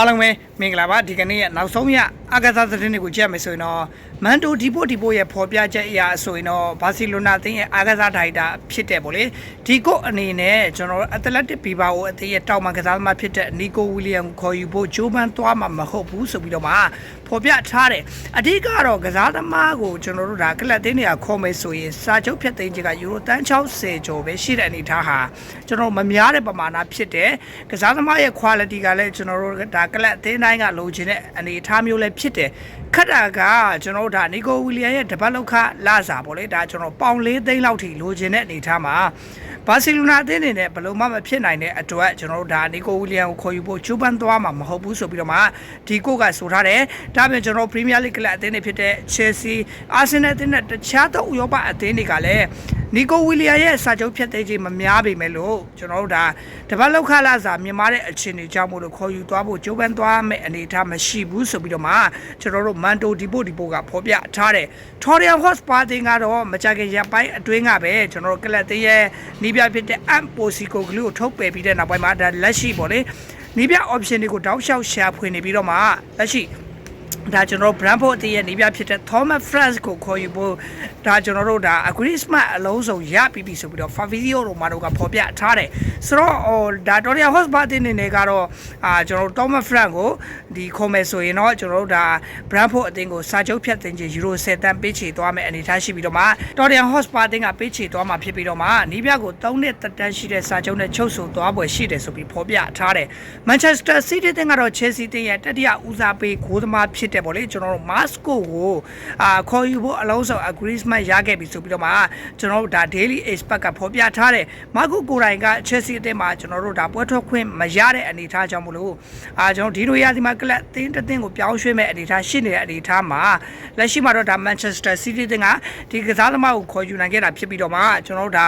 အားလုံးပဲ မင်္ဂလာပါဒီကနေ့ရဲ့နောက်ဆုံးရအကစားသတင်းတွေကိုကြည့်ရမယ်ဆိုရင်တော့မန်တိုဒီပိုဒီပိုရဲ့ဖော်ပြချက်အရာဆိုရင်တော့ဘာစီလိုနာအသင်းရဲ့အကစားဒါရိုက်တာဖြစ်တဲ့ပေါ့လေဒီကိုအနေနဲ့ကျွန်တော်အက်တလက်တစ်ဘီဘာကိုအသင်းရဲ့တောက်မှကစားသမားဖြစ်တဲ့နီကိုဝီလီယံကိုခေါ်ယူဖို့ဂျိုးပန်သွားမှာမဟုတ်ဘူးဆိုပြီးတော့မှဖော်ပြထားတယ်အဓိကတော့ကစားသမားကိုကျွန်တော်တို့ဒါကလပ်တင်းတွေကခေါ်မယ်ဆိုရင်စာချုပ်ဖြတ်သိမ်းချက်ကယူရိုတန်း60ကျော်ပဲရှိတဲ့အနေထားဟာကျွန်တော်မများတဲ့ပမာဏဖြစ်တယ်ကစားသမားရဲ့ quality ကလည်းကျွန်တော်တို့ဒါကလပ်အသင်းတိုင်းကလိုချင်တဲ့အနေအထားမျိုးလည်းဖြစ်တယ်ခက်တာကကျွန်တော်တို့ဒါနီကိုဝီလီယံရဲ့တပတ်လောက်ခလာစာပေါ့လေဒါကျွန်တော်ပေါင်၄သိန်းလောက်ထိလိုချင်တဲ့အနေအထားမှာဘာစီလိုနာအသင်းအနေနဲ့ဘယ်လိုမှမဖြစ်နိုင်တဲ့အတွက်ကျွန်တော်တို့ဒါနီကိုဝီလီယံကိုခေါ်ယူဖို့ဂျိုးပန်သွားမှာမဟုတ်ဘူးဆိုပြီးတော့မှဒီကိုကဆိုထားတယ်ဒါပြင်ကျွန်တော်ပရီးမီးယားလိဂ်ကလပ်အသင်းတွေဖြစ်တဲ့ Chelsea Arsenal အသင်းနဲ့တခြားသောဥရောပအသင်းတွေကလည်း နီကိုဝီလီယံရဲ့စာချုပ်ဖြတ်သိမ်းခြင်းမများပေမဲ့လို့ကျွန်တော်တို့ဒါတပတ်လောက်ခလာစာမြန်မာတဲ့အခြေအနေကြောင့်မို့လို့ခေါ်ယူသွားဖို့ဂျိုးပန်သွားမဲ့အနေအထားမရှိဘူးဆိုပြီးတော့မှကျွန်တော်တို့မန်တိုဒီပိုဒီပိုကဖော်ပြထားတယ်ထော်ရီယန်ဟော့စပါတင်ကတော့မကြခင်ရပ်ပိုင်းအတွင်းကပဲကျွန်တော်တို့ကလပ်သေးရဲ့နီးပြဖြစ်တဲ့အမ်ပိုစီကိုဂလူကိုထုတ်ပယ်ပြီးတဲ့နောက်ပိုင်းမှာဒါလက်ရှိပေါ့လေနီးပြ option တွေကိုတောက်လျှောက်ရှာဖွေနေပြီးတော့မှလက်ရှိ ဒါကျွန်တော်တို့ Brandford အသင်းရဲ့နေပြဖြစ်တဲ့ Thomas France ကိုခေါ်ယူဖို့ဒါကျွန်တော်တို့ဒါ agreement အလုံးစုံရပြီးပြီဆိုပြီးတော့ Fabrizio Romano ကဖော်ပြထားတယ်ဆိုတော့ဟိုဒါ Toria Hotspur အသင်းအနေနဲ့ကတော့အာကျွန်တော်တို့ Thomas France ကိုဒီခေါ်မယ်ဆိုရင်တော့ကျွန်တော်တို့ဒါ Brandford အသင်းကိုစာချုပ်ဖြတ်တင်ခြင်းယူရို10တန်ပေးချေသွားမယ်အနေထားရှိပြီးတော့မှ Toria Hotspur အသင်းကပေးချေသွားမှာဖြစ်ပြီးတော့မှနီးပြကို3နှစ်တက်တန်းရှိတဲ့စာချုပ်နဲ့ချုပ်ဆိုသွားပွဲရှိတယ်ဆိုပြီးဖော်ပြထားတယ် Manchester City အသင်းကတော့ Chelsea အသင်းရဲ့တတိယဦးစားပေးဂိုးသမားဖြစ်တဲ့ပေါ့လေကျွန်တော်တို့ Masco ကိုအာခေါ်ယူဖို့အလုံးစုံ agreement ရခဲ့ပြီဆိုပြီးတော့မှကျွန်တော်တို့ဒါ Daily Expert ကဖော်ပြထားတယ်။ Marco ကိုယ်တိုင်က Chelsea အသင်းမှာကျွန်တော်တို့ဒါပွဲထွက်ခွင့်မရတဲ့အနေအထားကြောင့်မလို့အာကျွန်တော်ဒီလိုရဒီမှာကလပ်အသင်းတစ်သင်းကိုပြောင်းရွှေ့မဲ့အနေအထားရှိနေတဲ့အနေအထားမှာလက်ရှိမှာတော့ဒါ Manchester City အသင်းကဒီကစားသမားကိုခေါ်ယူနိုင်ခဲ့တာဖြစ်ပြီးတော့မှကျွန်တော်တို့ဒါ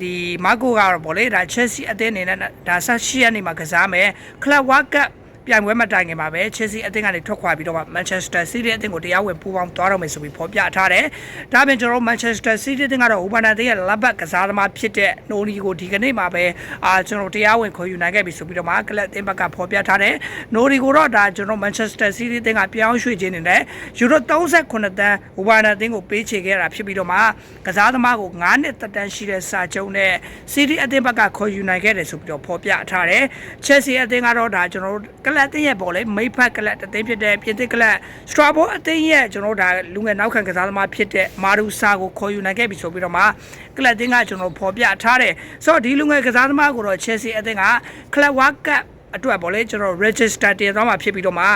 ဒီ Marco ကတော့ဗောလေဒါ Chelsea အသင်းအနေနဲ့ဒါဆက်ရှိရနေမှာကစားမယ် Club World Cup ပြိုင်ပွဲမတိုင်ခင်မှာပဲ Chelsea အသင်းကနေထွက်ခွာပြီးတော့ Manchester City အသင်းကိုတရားဝင်ပူးပေါင်းသွားတော့မယ်ဆိုပြီးဖော်ပြထားတယ်။ဒါပြင်ကျွန်တော်တို့ Manchester City အသင်းကတော့ Ubanda အသင်းရဲ့လက်ဘက်ကစားသမားဖြစ်တဲ့ Noni ကိုဒီကနေ့မှာပဲအာကျွန်တော်တရားဝင်ခေါ်ယူနိုင်ခဲ့ပြီဆိုပြီးတော့မှကလပ်အသင်းဘက်ကဖော်ပြထားတယ်။ Noni ကိုတော့ဒါကျွန်တော် Manchester City အသင်းကပြောင်းရွှေ့ခြင်းနေနဲ့ယူရို38တန်း Ubanda အသင်းကိုပေးချေခဲ့တာဖြစ်ပြီးတော့မှကစားသမားကို9နှစ်သက်တမ်းရှိတဲ့စာချုပ်နဲ့ City အသင်းဘက်ကခေါ်ယူနိုင်ခဲ့တယ်ဆိုပြီးတော့ဖော်ပြထားတယ်။ Chelsea အသင်းကတော့ဒါကျွန်တော်တို့ကလပ်အသင်းရဲ့ပေါ်လေမိဖက်ကလပ်တသိန်းဖြစ်တဲ့ပြင်သစ်ကလပ် Strabo အသင်းရဲ့ကျွန်တော်တို့ဒါလူငယ်နောက်ခံကစားသမားဖြစ်တဲ့မာရူဆာကိုခေါ်ယူနိုင်ခဲ့ပြီဆိုပြီးတော့မှကလပ်အသင်းကကျွန်တော်ဖော်ပြထားတယ်ဆိုတော့ဒီလူငယ်ကစားသမားကိုတော့ Chelsea အသင်းက Club World Cup အတွက်ပေါ့လေကျွန်တော် register တင်သွားမှာဖြစ်ပြီးတော့မှ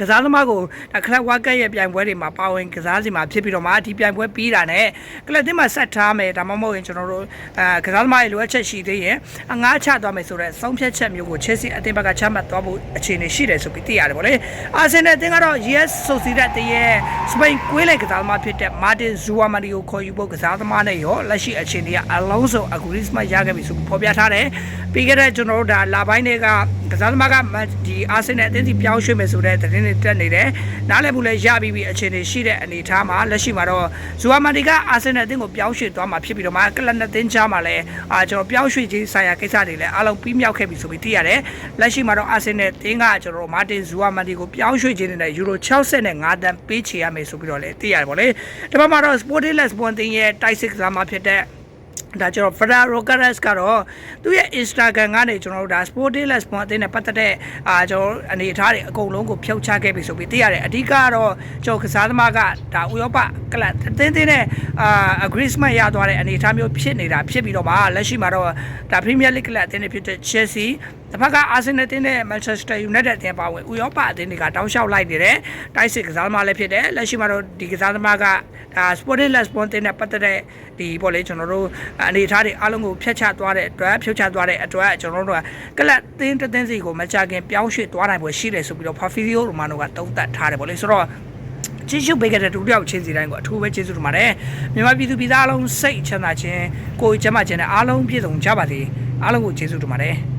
ကစားသမားကိုဒါကလပ်ဝါကတ်ရဲ့ပြိုင်ပွဲတွေမှာပါဝင်ကစားစီမှာဖြစ်ပြီးတော့မှဒီပြိုင်ပွဲပြီးတာနဲ့ကလပ်တင်းမှာဆက်ထားမယ်ဒါမှမဟုတ်ရင်ကျွန်တော်တို့အဲကစားသမားရဲ့လိုအပ်ချက်ရှိသေးရင်အငားချသွားမယ်ဆိုတော့ဆုံးဖြတ်ချက်မျိုးကို Chelsea အသင်းဘက်ကချမှတ်သွားဖို့အခြေအနေရှိတယ်ဆိုပြီးသိရတယ်ဗောလေအာဆင်နယ်အသင်းကတော့ US Sociedad တရဲ့စပိန်ကွေးလိုက်ကစားသမားဖြစ်တဲ့ Martin Zuamari ကိုခေါ်ယူဖို့ကစားသမားနဲ့ရောလက်ရှိအခြေအနေကအလုံးစုံ agreement ရခဲ့ပြီဆိုပြီးဖော်ပြထားတယ်ပြီးခဲ့တဲ့ကျွန်တော်တို့ဒါလာပိုင်းတွေကကစားသမားကဒီအာဆင်နယ်အသင်းစီပြောင်းရွှေ့မယ်ဆိုတဲ့သတင်းတွေတက်နေတယ်နားလည်မှုလည်းရပြီးပြီအခြေအနေရှိတဲ့အနေအထားမှာလက်ရှိမှာတော့ဇူအာမာတီကအာဆင်နယ်အသင်းကိုပြောင်းရွှေ့သွားမှာဖြစ်ပြီးတော့မှကလပ်နှစ်သင်းကြားမှာလည်းအာကျွန်တော်ပြောင်းရွှေ့ခြင်းဆိုင်ရာကိစ္စတွေလည်းအလုံးပြီးမြောက်ခဲ့ပြီဆိုပြီးသိရတယ်လက်ရှိမှာတော့အာဆင်နယ်အသင်းကကျွန်တော်မာတင်ဇူအာမာတီကိုပြောင်းရွှေ့ခြင်းနဲ့ယူရို65တန်ပေးချေရမယ်ဆိုပြီးတော့လည်းသိရတယ်ဗောလေဒီဘက်မှာတော့ Sporting Lisbon အသင်းရဲ့တိုက်စစ်ကစားမှာဖြစ်တဲ့ ဒါကျွန်တော် Ferraro Carres ကတော့သူ့ရဲ့ Instagram ကနေကျွန်တော်တို့ဒါ Sporting Lisbon အသင်းနဲ့ပတ်သက်တဲ့အာကျွန်တော်အနေအထားတွေအကုန်လုံးကိုဖြုတ်ချခဲ့ပြီဆိုပြီးသိရတယ်အဓိကကတော့ကျွန်တော်ကစားသမားကဒါဥရောပကလပ်အသင်းသင်းနဲ့အာ agreement ရသွားတဲ့အနေအထားမျိုးဖြစ်နေတာဖြစ်ပြီးတော့မှလက်ရှိမှာတော့ဒါ Premier League ကလပ်အသင်းတွေဖြစ်တဲ့ Chelsea တစ်ဖက်က Arsenal တင်းနဲ့ Manchester United အသင်းပါဝင်ဥရောပအသင်းတွေကတောင်းလျှောက်လိုက်နေတယ်တိုက်စစ်ကစားသမားလည်းဖြစ်တယ်လက်ရှိမှာတော့ဒီကစားသမားကဒါ Sporting Lisbon တင်းနဲ့ပတ်သက်တဲ့ဒီပေါ့လေကျွန်တော်တို့အနေအထားတွေအားလုံးကိုဖျက်ချသွားတဲ့အတွက်ဖြုတ်ချသွားတဲ့အတွက်ကျွန်တော်တို့ကကလပ်သင်းတစ်သင်းစီကိုမကြခင်ပြောင်းရွှေ့သွားနိုင်ပွဲရှိတယ်ဆိုပြီးတော့ Fabrizio Romano ကတုံးသက်ထားတယ်ပေါ့လေဆိုတော့ကျေးဇူးပေးခဲ့တဲ့ဒုတိယချင်းစီတိုင်းကိုအထူးပဲကျေးဇူးတင်ပါတယ်မြန်မာပြည်သူပြည်သားအလုံးစိတ်ချမ်းသာခြင်းကိုယ်ကျမ်းမာခြင်းနဲ့အားလုံးပြည့်စုံကြပါစေအားလုံးကိုကျေးဇူးတင်ပါတယ်